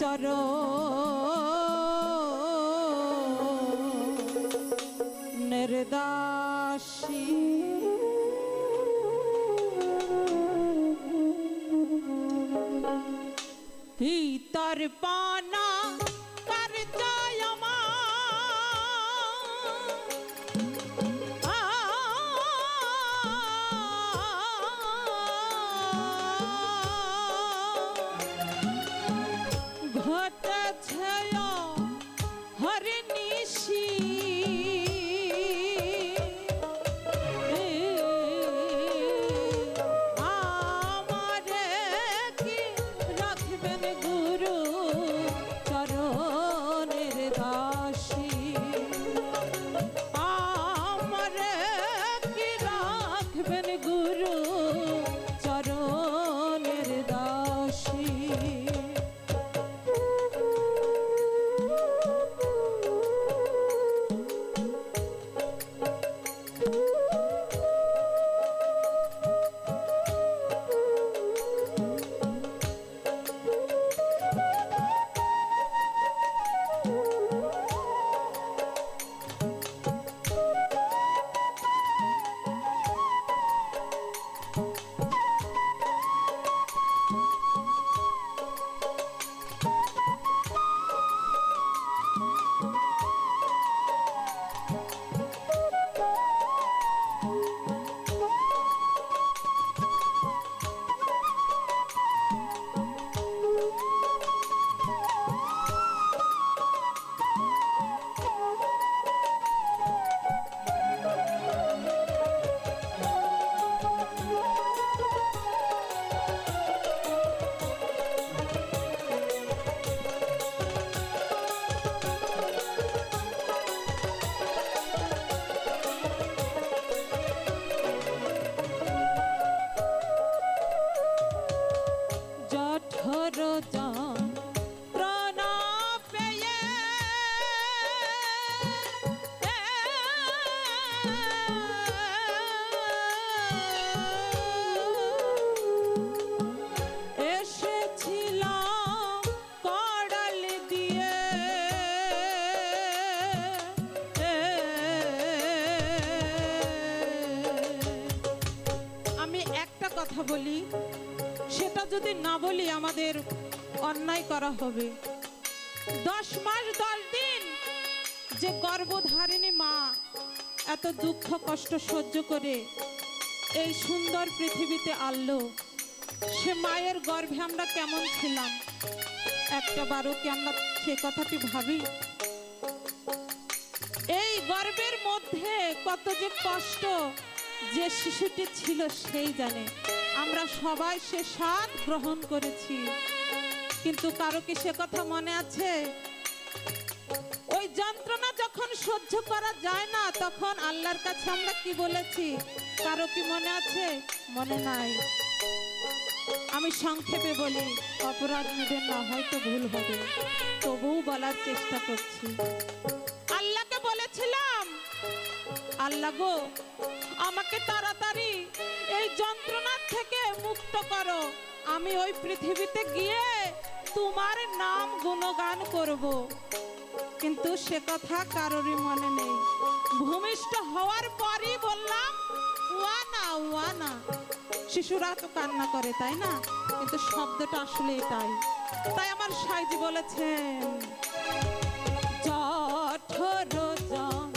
চর নির্দাসী। তর পানা she বলি, সেটা যদি না বলি আমাদের অন্যায় করা হবে। দশ মাস, দশ দিন যে গর্ভধারিণী মা এত দুঃখ, কষ্ট সহ্য করে এই সুন্দর পৃথিবীতে আনলো, সে মায়ের গর্ভে আমরা কেমন ছিলাম? একটা বারো কি আমরা সে কথাটি ভাবি? এই গর্বের মধ্যে কত যে কষ্ট যে শিশুটি ছিল সেই জানে। আমরা সবাই সে স্বাদ গ্রহণ করেছি। কিন্তু কারও কি সে কথা মনে আছে? ওই যন্ত্রণা যখন সহ্য করা যায় না, তখন আল্লাহর কাছে আমরা কি বলেছি? কারও কি মনে আছে? মনে নাই। আমি সংক্ষেপে বলি, অপরাধ নেবেন না, হয়তো ভুল হবে। তবুও বলার চেষ্টা করছি। আল্লাহকে বলেছিলাম, আল্লাহ গো, আমাকে তাড়াতাড়ি এই করো। আমি ওই পৃথিবীতে গিয়ে তোমার নাম গুণগান করব। কিন্তু সে কথা কারোরই মনে নেই। ভূমিষ্ঠ হওয়ার পরই বললাম, ওয়ানা ওয়ানা। শিশুরা তো কান্না করে, তাই না? কিন্তু শব্দটা আসলে এটাই। তাই আমার সাইজি বলেছেন, জঠর যন্ত্রণা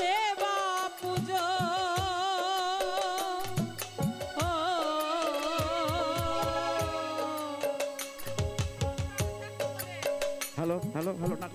সেবা পুজো। হ্যালো হ্যালো হ্যালো না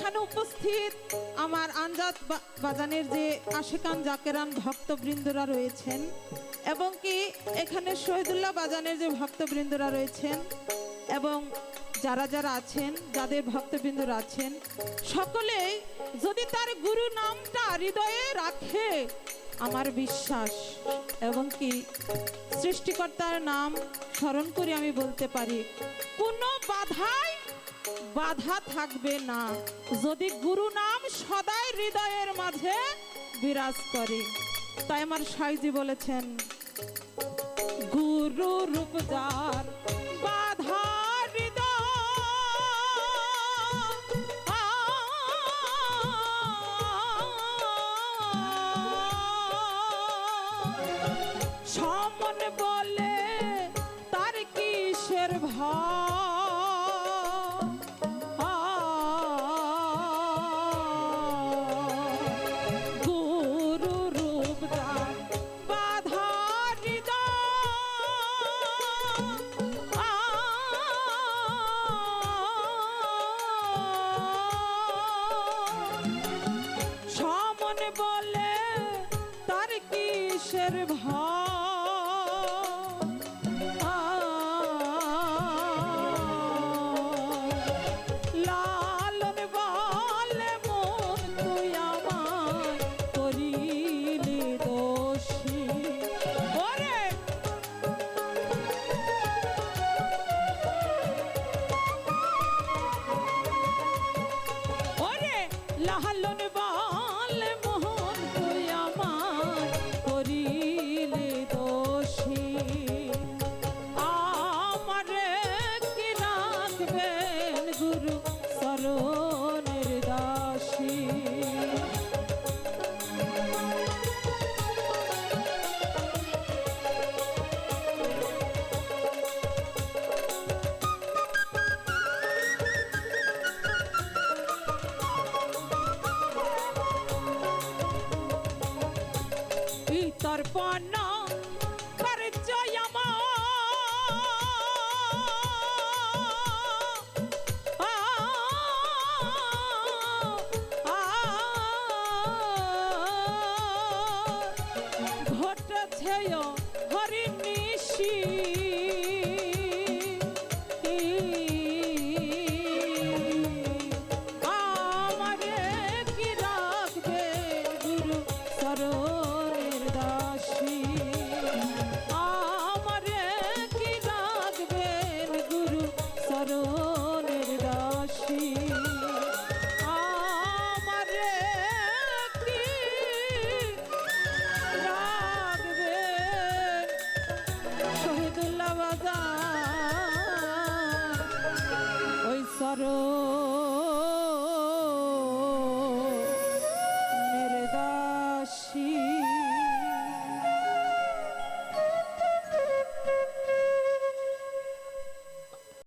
এখানে উপস্থিত আমার আঞ্জাদ বা- বাজানের যে আশেকান জাকেরান ভক্তবৃন্দরা রয়েছেন এবং কি এখানে শহীদুল্লাহ বাজানের যে ভক্তবৃন্দরা রয়েছেন এবং যারা যারা আছেন, যাদের ভক্তবৃন্দরা আছেন, সকলেই যদি তার গুরু নামটা হৃদয়ে রাখে, আমার বিশ্বাস এবং কি সৃষ্টিকর্তার নাম স্মরণ করে আমি বলতে পারি, কোনো বাধাই বাধা থাকবে না। যদি গুরু নাম সদাই হৃদয়ের মাঝে বিরাজ করে। তাই আমার সাইজি বলেছেন, গুরু রূপ যার বাধা সমন বলে ভাব। লালন বলে মন তুই দোষী। ওরে! ওরে! পণ পরিচয় ঘটেছে হরি